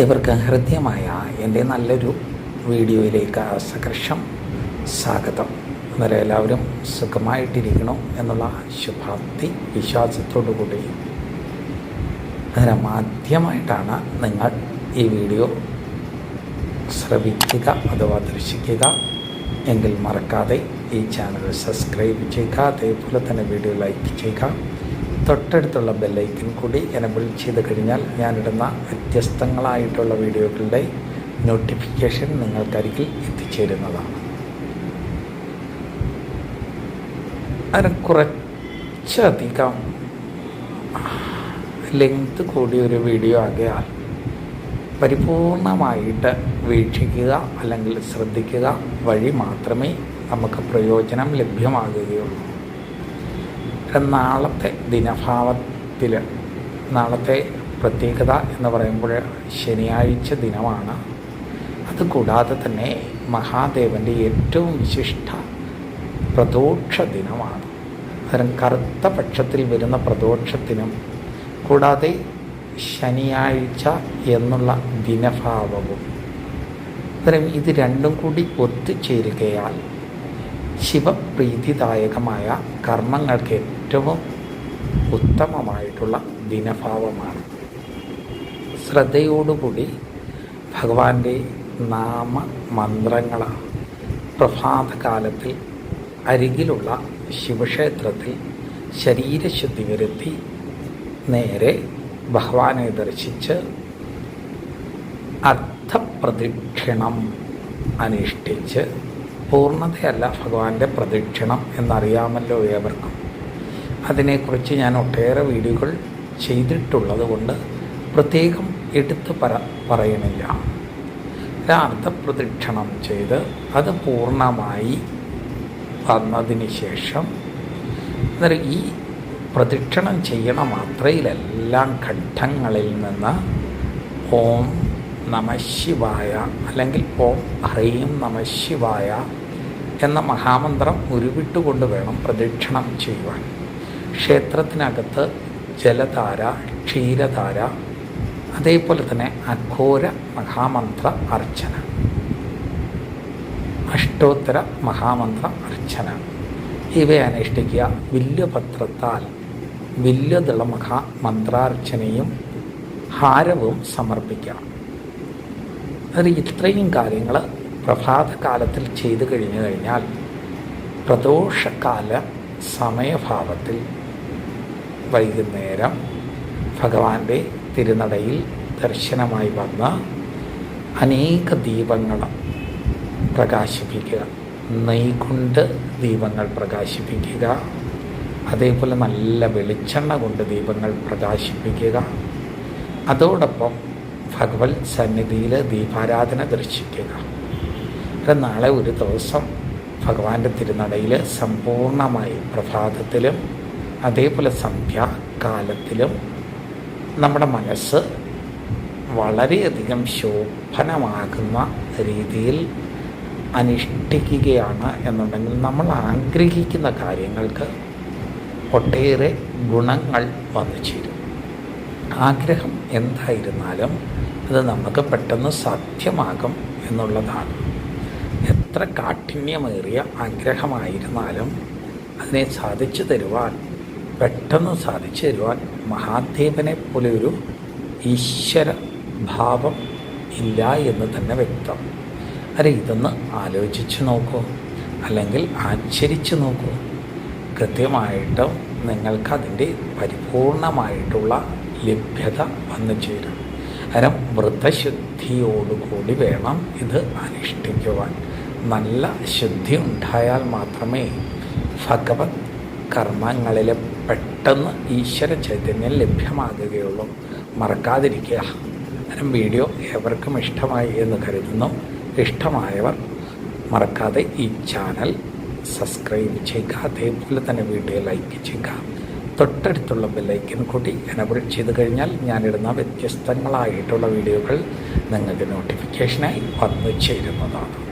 ഇവർക്ക് ഹൃദ്യമായ എന്റെ നല്ലൊരു വീഡിയോയിലേക്ക് സകർഷം സ്വാഗതം. അന്നേരം എല്ലാവരും സുഖമായിട്ടിരിക്കണം എന്നുള്ള ശുഭാപ്തി വിശ്വാസത്തോടു കൂടി അന്നേരം ആദ്യമായിട്ടാണ് നിങ്ങൾ ഈ വീഡിയോ ശ്രവിക്കുക അഥവാ ദർശിക്കുക. എങ്കിൽ മറക്കാതെ ഈ ചാനൽ സബ്സ്ക്രൈബ് ചെയ്യുക അതേപോലെ തന്നെ വീഡിയോ ലൈക്ക് ചെയ്യുക. തൊട്ടടുത്തുള്ള ബെല്ലൈക്കൻ കൂടി എനബിൾ ചെയ്ത് കഴിഞ്ഞാൽ ഞാനിടുന്ന വ്യത്യസ്തങ്ങളായിട്ടുള്ള വീഡിയോകളുടെ നോട്ടിഫിക്കേഷൻ നിങ്ങൾക്കരികിൽ എത്തിച്ചേരുന്നതാണ്. അതിന് കുറച്ചധികം ലെങ്ത് കൂടിയ ഒരു വീഡിയോ ആകയാൽ പരിപൂർണമായിട്ട് വീക്ഷിക്കുക അല്ലെങ്കിൽ ശ്രദ്ധിക്കുക വഴി മാത്രമേ നമുക്ക് പ്രയോജനം ലഭ്യമാകുകയുള്ളൂ. നാളത്തെ ദിനഭാവത്തിൽ നാളത്തെ പ്രത്യേകത എന്ന് പറയുമ്പോൾ ശനിയാഴ്ച ദിനമാണ്. അതുകൂടാതെ തന്നെ മഹാദേവന്റെ ഏറ്റവും വിശിഷ്ട പ്രദോക്ഷ ദിനമാണ്. അത്തരം കറുത്ത പക്ഷത്തിൽ വരുന്ന പ്രദോഷത്തിനും കൂടാതെ ശനിയാഴ്ച എന്നുള്ള ദിനഭാവവും. അത്തരം ഇത് രണ്ടും കൂടി ഒത്തുചേരുകയാൽ ശിവപ്രീതിദായകമായ കർമ്മങ്ങൾക്ക് ഏറ്റവും ഉത്തമമായിട്ടുള്ള ദിനഭാവമാണ്. ശ്രദ്ധയോടുകൂടി ഭഗവാന്റെ നാമ മന്ത്രങ്ങൾ പ്രഭാതകാലത്തിൽ അരികിലുള്ള ശിവക്ഷേത്രത്തിൽ ശരീരശുദ്ധി വരുത്തി നേരെ ഭഗവാനെ ദർശിച്ച് അർത്ഥപ്രദക്ഷിണം അനുഷ്ഠിച്ച് പൂർണതയല്ല ഭഗവാന്റെ പ്രദക്ഷിണം എന്നറിയാമല്ലോ ഏവർക്കും. അതിനെക്കുറിച്ച് ഞാൻ ഒട്ടേറെ വീഡിയോകൾ ചെയ്തിട്ടുള്ളത് കൊണ്ട് പ്രത്യേകം എടുത്ത് പറ പറയണില്ല. അർത്ഥപ്രദക്ഷിണം ചെയ്ത് അത് പൂർണമായി വന്നതിന് ശേഷം അന്നേരം ഈ പ്രദക്ഷിണം ചെയ്യണ മാത്രയിലെല്ലാം ഘട്ടങ്ങളിൽ നിന്ന് ഓം നമശിവായ അല്ലെങ്കിൽ ഓം ഹ്രീം നമശിവായ എന്ന മഹാമന്ത്രം ഉരുവിട്ടുകൊണ്ട് വേണം പ്രദക്ഷിണം ചെയ്യുവാൻ. ക്ഷേത്രത്തിനകത്ത് ജലധാര ക്ഷീരധാര അതേപോലെ തന്നെ അഘോര മഹാമന്ത്ര അർച്ചന. അഷ്ടോത്തര മഹാമന്ത്ര അർച്ചന. ഇവയെ അനുഷ്ഠിക്കുക വില്യപത്രത്താൽ. മഹാ മന്ത്രാർച്ചനയും ഹാരവും സമർപ്പിക്കണം. അത് ഇത്രയും കാര്യങ്ങൾ പ്രഭാതകാലത്തിൽ ചെയ്തു കഴിഞ്ഞു കഴിഞ്ഞാൽ പ്രദോഷകാല സമയഭാവത്തിൽ വൈകുന്നേരം ഭഗവാന്റെ തിരുനടയിൽ ദർശനമായി വന്ന അനേക ദീപങ്ങൾ പ്രകാശിപ്പിക്കുക. നെയ്കൊണ്ട് ദീപങ്ങൾ പ്രകാശിപ്പിക്കുക. അതേപോലെ നല്ല വെളിച്ചെണ്ണ കൊണ്ട് ദീപങ്ങൾ പ്രകാശിപ്പിക്കുക. അതോടൊപ്പം ഭഗവത് സന്നിധിയിൽ ദീപാരാധന ദർശിക്കുക. നാളെ ഒരു ദിവസം ഭഗവാന്റെ തിരുനടയിൽ സമ്പൂർണമായി പ്രഭാതത്തിലും അതേപോലെ സന്ധ്യാകാലത്തിലും നമ്മുടെ മനസ്സ് വളരെയധികം ശോഭനമാകുന്ന രീതിയിൽ അനുഷ്ഠിക്കുകയാണ് എന്നുണ്ടെങ്കിൽ നമ്മൾ ആഗ്രഹിക്കുന്ന കാര്യങ്ങൾക്ക് ഒട്ടേറെ ഗുണങ്ങൾ വന്നു ചേരും. ആഗ്രഹം എന്തായിരുന്നാലും അത് നമുക്ക് പെട്ടെന്ന് സാധ്യമാകും എന്നുള്ളതാണ്. എത്ര കാഠിന്യമേറിയ ആഗ്രഹമായിരുന്നാലും അതിനെ സാധിച്ചു തരുവാൻ പെട്ടെന്ന് സാധിച്ചു തരുവാൻ മഹാദേവനെ പോലെ ഈശ്വര ഭാവം ഇല്ല എന്ന് തന്നെ വ്യക്തം. അരെ ഇതൊന്ന് ആലോചിച്ച് നോക്കൂ അല്ലെങ്കിൽ ആചരിച്ച് നോക്കൂ. കൃത്യമായിട്ടും നിങ്ങൾക്കതിന്റെ പരിപൂർണമായിട്ടുള്ള ലഭ്യത വന്നു ചേരും. അരം വൃദ്ധശുദ്ധിയോടുകൂടി വേണം ഇത് അനുഷ്ഠിക്കുവാൻ. നല്ല ശുദ്ധി ഉണ്ടായാൽ മാത്രമേ ഭഗവത് കർമ്മങ്ങളിൽ പെട്ടെന്ന് ഈശ്വര ചൈതന്യം ലഭ്യമാകുകയുള്ളൂ. മറക്കാതിരിക്കുക. അന്നേരം വീഡിയോ ഏവർക്കും ഇഷ്ടമായി എന്ന് കരുതുന്നു. ഇഷ്ടമായവർ മറക്കാതെ ഈ ചാനൽ സബ്സ്ക്രൈബ് ചെയ്യുക. അതേപോലെ തന്നെ വീഡിയോ ലൈക്ക് ചെയ്യുക. തൊട്ടടുത്തുള്ള ബെല്ലൈക്കൻ കൂടി എനബിൾ ചെയ്ത് കഴിഞ്ഞാൽ ഞാനിടുന്ന വ്യത്യസ്തങ്ങളായിട്ടുള്ള വീഡിയോകൾ നിങ്ങൾക്ക് നോട്ടിഫിക്കേഷനായി വന്നു ചേരുന്നതാണ്.